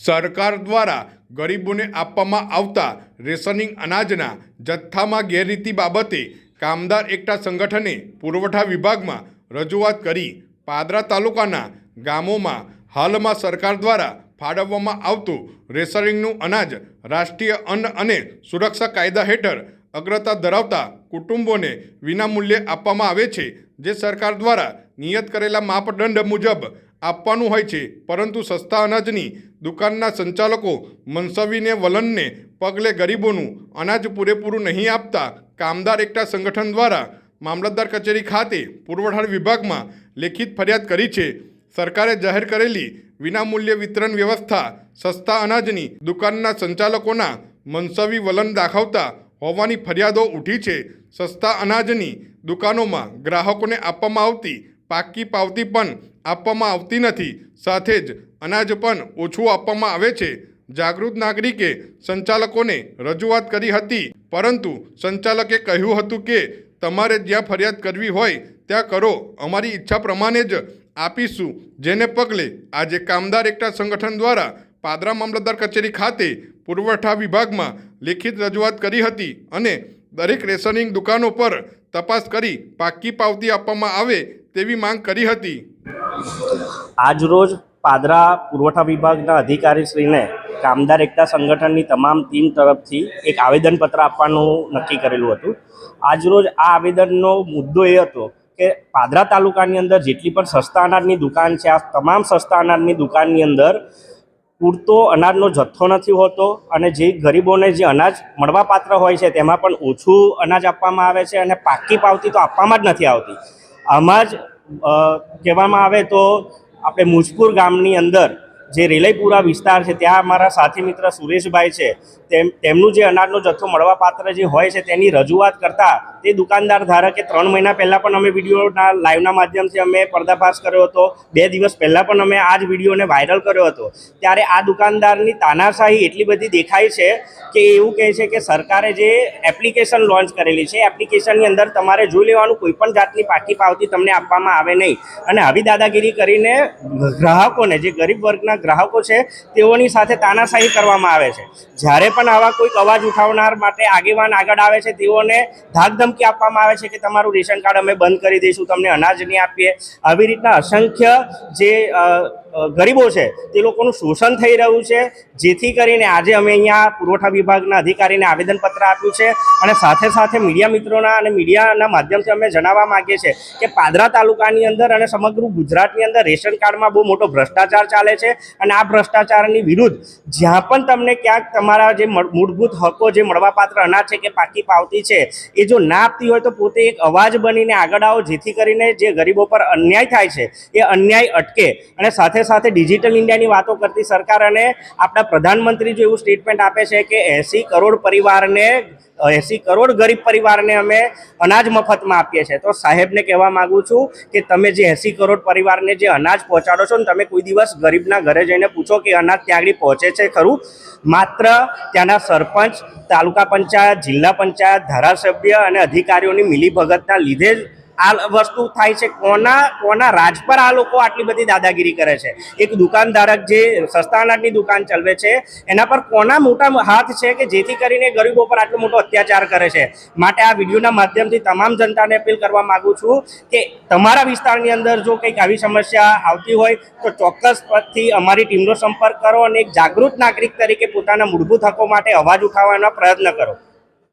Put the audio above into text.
સરકાર દ્વારા ગરીબોને આપવામાં આવતા રેશનિંગ અનાજના જથ્થામાં ગેરરીતિ બાબતે કામદાર એકતા સંગઠને પુરવઠા વિભાગમાં રજૂઆત કરી પાદરા તાલુકાના ગામોમાં હાલમાં સરકાર દ્વારા ફાળવવામાં આવતું રેશનિંગનું અનાજ રાષ્ટ્રીય અન્ન અને સુરક્ષા કાયદા હેઠળ અગ્રતા ધરાવતા કુટુંબોને વિનામૂલ્યે આપવામાં આવે છે, જે સરકાર દ્વારા નિયત કરેલા માપદંડ મુજબ આપવાનું હોય છે, પરંતુ સસ્તા અનાજની દુકાનના સંચાલકો મનસવીને વલણને પગલે ગરીબોનું અનાજ પૂરેપૂરું નહીં આપતા કામદાર એકતા સંગઠન દ્વારા મામલતદાર કચેરી ખાતે પુરવઠા વિભાગમાં લેખિત ફરિયાદ કરી છે. સરકારે જાહેર કરેલી વિનામૂલ્ય વિતરણ વ્યવસ્થા સસ્તા અનાજની દુકાનના સંચાલકોના મનસવી વલણ દાખવતા હોવાની ફરિયાદો ઉઠી છે. સસ્તા અનાજની દુકાનોમાં ગ્રાહકોને આપવામાં આવતી પાકી પાવતી પણ આપવામાં આવતી નથી. સાથે જ અનાજ પણ ઓછું આપવામાં આવે છે. જાગૃત નાગરિકે સંચાલકોને રજૂઆત કરી હતી, પરંતુ સંચાલકે કહ્યું હતું કે, તમારે જ્યાં ફરિયાદ કરવી હોય, ત્યાં કરો. અમારી ઈચ્છા પ્રમાણે જ આપીશું. જેને પગલે આજે કામદાર એકતા સંગઠન દ્વારા પાદરા મામલતદાર કચેરી ખાતે પુરવઠા વિભાગમાં લેખિત રજૂઆત કરી હતી અને દરેક રેશનિંગ દુકાનો પર તપાસ કરી પાકી પાવતી આપવામાં આવે તેવી માંગ કરી હતી. આજરોજ પાદરા પુરવઠા વિભાગના અધિકારીશ્રીને કામદાર એકતા સંગઠનની તમામ ટીમ તરફથી એક આવેદનપત્ર આપવાનું નક્કી કરેલું હતું. આજરોજ આ આવેદનનો મુદ્દો એ હતો કે પાદરા તાલુકાની અંદર જેટલી પણ સસ્તા અનાજની દુકાન છે, આ તમામ સસ્તા અનાજની દુકાનની અંદર પૂરતો અનાજનો જથ્થો નથી હોતો અને જે ગરીબોને જે અનાજ મળવાપાત્ર હોય છે તેમાં પણ ઓછું અનાજ આપવામાં આવે છે અને પાકી પાવતી તો આપવામાં જ નથી આવતી. આમાં જ કહેવામાં આવે તો આપણે મુજપુર ગામની અંદર જે રિલયપુરા વિસ્તાર છે, ત્યાં અમારા સાથી મિત્ર સુરેશભાઈ છે, તેમ, તેમનું જે અનાજનો જથ્થો મળવાપાત્ર જે હોય છે, તેની રજૂઆત કરતા તે દુકાનદાર ધારકે ત્રણ મહિના પહેલાં પણ અમે વિડીયોના લાઈવના માધ્યમથી અમે પર્દાફાશ કર્યો હતો. બે દિવસ પહેલાં પણ અમે આ જ વિડીયોને વાયરલ કર્યો હતો. ત્યારે આ દુકાનદારની તાનાશાહી એટલી બધી દેખાય છે કે એવું કહે છે કે સરકારે જે એપ્લિકેશન લોન્ચ કરેલી છે એપ્લિકેશનની અંદર તમારે જોઈ લેવાનું કોઈપણ જાતની પાકી પાવતી તમને આપવામાં આવે નહીં. અને આવી દાદાગીરી કરીને ગ્રાહકોને, જે ગરીબ વર્ગના ગ્રાહકો છે, તેઓની સાથે તાનાશાહી કરવામાં આવે છે. જ્યારે પણ આવા કોઈક અવાજ ઉઠાવનાર માટે આગેવાન આગળ આવે છે, તેઓને ધાકધમકી આપવામાં આવે છે કે તમારું રેશન કાર્ડ અમે બંધ કરી દઈશું, તમને અનાજ નહીં આપીએ. આવી રીતના અસંખ્ય જે ગરીબો છે, તે લોકોનું શોષણ થઈ રહ્યું છે, જેથી કરીને આજે અમે અહીંયા પુરવઠા વિભાગના અધિકારીને આવેદનપત્ર આપ્યું છે અને સાથે સાથે મીડિયા મિત્રોના અને મીડિયાના માધ્યમથી અમે જણાવવા માગીએ છીએ કે પાદરા તાલુકાની અંદર અને સમગ્ર ગુજરાતની અંદર રેશન કાર્ડમાં બહુ મોટો ભ્રષ્ટાચાર ચાલે છે અને આ ભ્રષ્ટાચારની વિરુદ્ધ જ્યાં પણ તમને ક્યાંક તમારા જે મળ- મૂળભૂત હકો જે મળવાપાત્ર અનાજ છે કે પાકી પાવતી છે, એ જો ના આપતી હોય તો પોતે એક અવાજ બનીને આગળ આવો, જેથી કરીને જે ગરીબો પર અન્યાય થાય છે, એ અન્યાય અટકે અને સાથે ડિજિટલ ઇન્ડિયાની વાતો કરતી સરકાર અને આપણા પ્રધાનમંત્રી જો એવું સ્ટેટમેન્ટ આપે છે કે એંસી કરોડ પરિવારને, એંસી કરોડ ગરીબ પરિવારને અમે અનાજ મફતમાં આપીએ છીએ. તો સાહેબને કહેવા માગું છું કે તમે જે એંસી કરોડ પરિવારને જે અનાજ પહોંચાડો છો ને તમે કોઈ દિવસ ગરીબના ઘરે જઈને પૂછો કે અનાજ ત્યાં આગળ પહોંચે છે ખરું? માત્ર ત્યાંના સરપંચ, તાલુકા પંચાયત, જિલ્લા પંચાયત, ધારાસભ્ય અને અધિકારીઓની મિલીભગતના લીધે જ આ વસ્તુ થાય છે, કોના કોના રાજ પર આ લોકો આટલી બધી દાદાગીરી કરે છે? એક દુકાનધારક જે સસ્તા અનાજની દુકાન ચલાવે છે, એના પર કોના મોટા હાથ છે કે જેથી કરીને ગરીબો પર આટલો મોટો અત્યાચાર કરે છે? માટે આ વિડીયોના માધ્યમથી તમામ જનતાને અપીલ કરવા માગું છું કે તમારા વિસ્તારની અંદર જો કંઈક આવી સમસ્યા આવતી હોય, તો ચોક્કસથી અમારી ટીમનો સંપર્ક કરો અને એક જાગૃત નાગરિક તરીકે પોતાના મૂળભૂત હકો માટે અવાજ ઉઠાવવાનો પ્રયત્ન કરો.